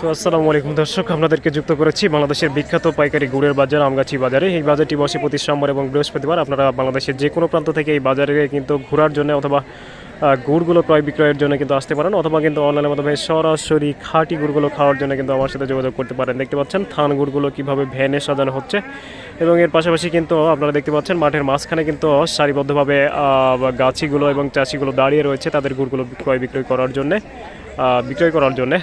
তো আসসালামু আলাইকুম দর্শক, আপনাদেরকে যুক্ত করেছি বাংলাদেশের বিখ্যাত পাইকারি গুড়ের বাজার আমগাছি বাজারে। এই বাজারটি বসে প্রতি সোমবার এবং বৃহস্পতিবার। আপনারা বাংলাদেশের যে কোনো প্রান্ত থেকে এই বাজারে কিন্তু ঘোরার জন্য অথবা গুড়গুলো ক্রয় বিক্রয়ের জন্য কিন্তু আসতে পারেন অথবা কিন্তু অনলাইনের মাধ্যমে সরাসরি খাঁটি গুড়গুলো খাওয়ার জন্য কিন্তু আমার সাথে যোগাযোগ করতে পারেন। দেখতে পাচ্ছেন থান গুড়গুলো কীভাবে ভ্যানে সাজানো হচ্ছে এবং এর পাশাপাশি কিন্তু আপনারা দেখতে পাচ্ছেন মাঠের মাঝখানে কিন্তু সারিবদ্ধভাবে গাছিগুলো এবং চাষিগুলো দাঁড়িয়ে রয়েছে তাদের গুড়গুলো ক্রয় বিক্রয় করার জন্যে বিক্রয় করার জন্যে।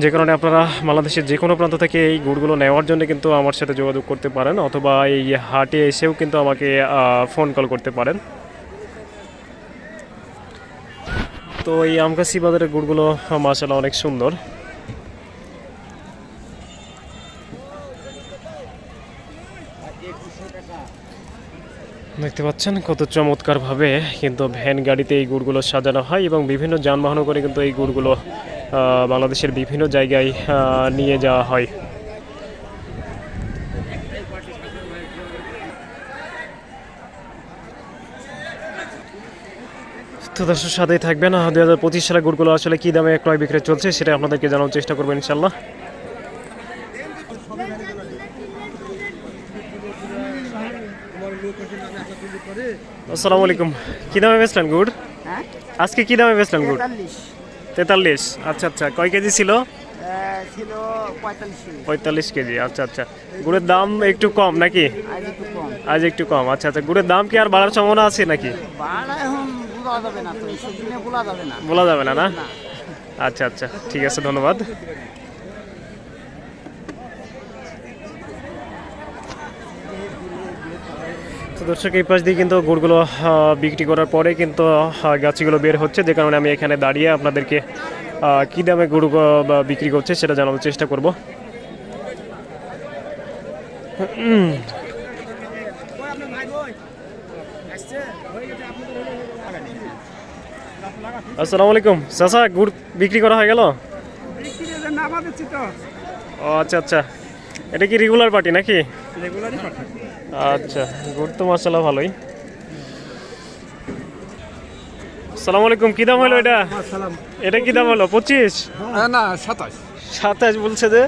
যে কারণে আপনারা বাংলাদেশের যে কোনো প্রান্ত থেকে এই গুড়গুলো নেওয়ার জন্য কিন্তু আমার সাথে যোগাযোগ করতে পারেন অথবা এই হাটে এসেও কিন্তু আমাকে ফোন কল করতে পারেন। তো এই আমকাসি বাজারের গুড়গুলো মাসালা অনেক সুন্দর। দেখতে পাচ্ছেন কত চমৎকারভাবে কিন্তু ভ্যান গাড়িতে এই গুড়গুলো সাজানো হয় এবং বিভিন্ন যানবাহন করে কিন্তু এই গুড়গুলো বাংলাদেশের বিভিন্ন জায়গায় নিয়ে যাওয়া হয়। তো দর্শক সাথেই থাকবেন। দু হাজার পঁচিশ সালে গুড়গুলো আসলে কী দামে ক্রয় বিক্রয় চলছে সেটা আপনাদেরকে জানানোর চেষ্টা করবেন ইনশাল্লাহ আসসালামু আলাইকুম। কী দামে বেচলেন গুড়? হ্যাঁ? আজকে কী দামে বেচলেন গুড়? তেতাল্লিশ। আচ্ছা আচ্ছা। কয় কেজি ছিল? পঁয়তাল্লিশ কেজি। আচ্ছা আচ্ছা। গুড়ের দাম একটু কম নাকি? আজ একটু কম। আচ্ছা আচ্ছা। গুড়ের দাম কি আর বাড়ার সম্ভাবনা আছে নাকি? বলা যাবে না? না। আচ্ছা আচ্ছা। ঠিক আছে ধন্যবাদ। তো দর্শক এই পাশ দিয়ে কিন্তু গুড়গুলো বিক্রি করার পরে কিন্তু গাছিগুলো বের হচ্ছে। যে কারণে আমি এখানে দাঁড়িয়ে আপনাদেরকে কী দামে গুড় বিক্রি করছে সেটা জানানোর চেষ্টা করব। আসসালামু আলাইকুম। চাচা গুড় বিক্রি করা হয়ে গেল? ও আচ্ছা আচ্ছা। এটা কি রেগুলার পার্টি নাকি? আচ্ছা গুড় তো মশলা ভালোই। আসসালামু আলাইকুম কি দাম হলো এটা? এটা কি দাম হলো পঁচিশ? না সাতাশ। সাতাশ বলছে যে।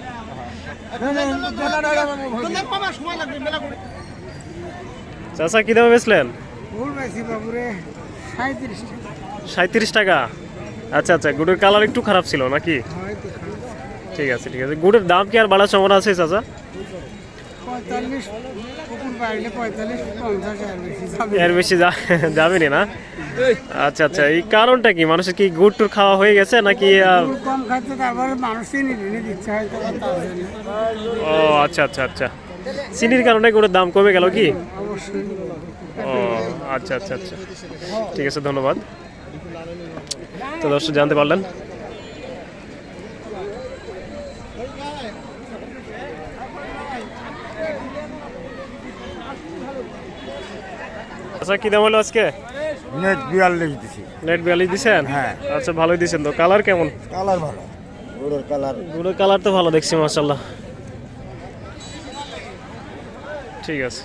চাচা কি দামে বেচলেন? সাঁত্রিশ টাকা। আচ্ছা আচ্ছা গুড়ের কালার একটু খারাপ ছিল নাকি? ঠিক আছে ঠিক আছে। গুড়ের দাম কি আর বাড়ার সম্ভাবনা আছে চাচা? এর বেশি যাবেনি না? আচ্ছা আচ্ছা এই কারণটা কি? মানুষের কি গুড় টুর খাওয়া হয়ে গেছে নাকি কম খাচ্ছে তারপরে মানুষই দিচ্ছে। ও আচ্ছা আচ্ছা আচ্ছা। চিনির কারণে গুড়ের দাম কমে গেল কি? ও আচ্ছা আচ্ছা আচ্ছা। ঠিক আছে ধন্যবাদ। তো দর্শক জানতে পারলেন আচ্ছা কি দাম হলো আজকে? নেট বিয়াল্লিশ দিছি। নেট বিয়াল্লিশ দিছেন? হ্যাঁ। আচ্ছা ভালোই দিছেন তো। কালার কেমন? কালার ভালো। গুড়ের কালার। গুড়ের কালার তো ভালো দেখছি মাসাল্লাহ ঠিক আছে।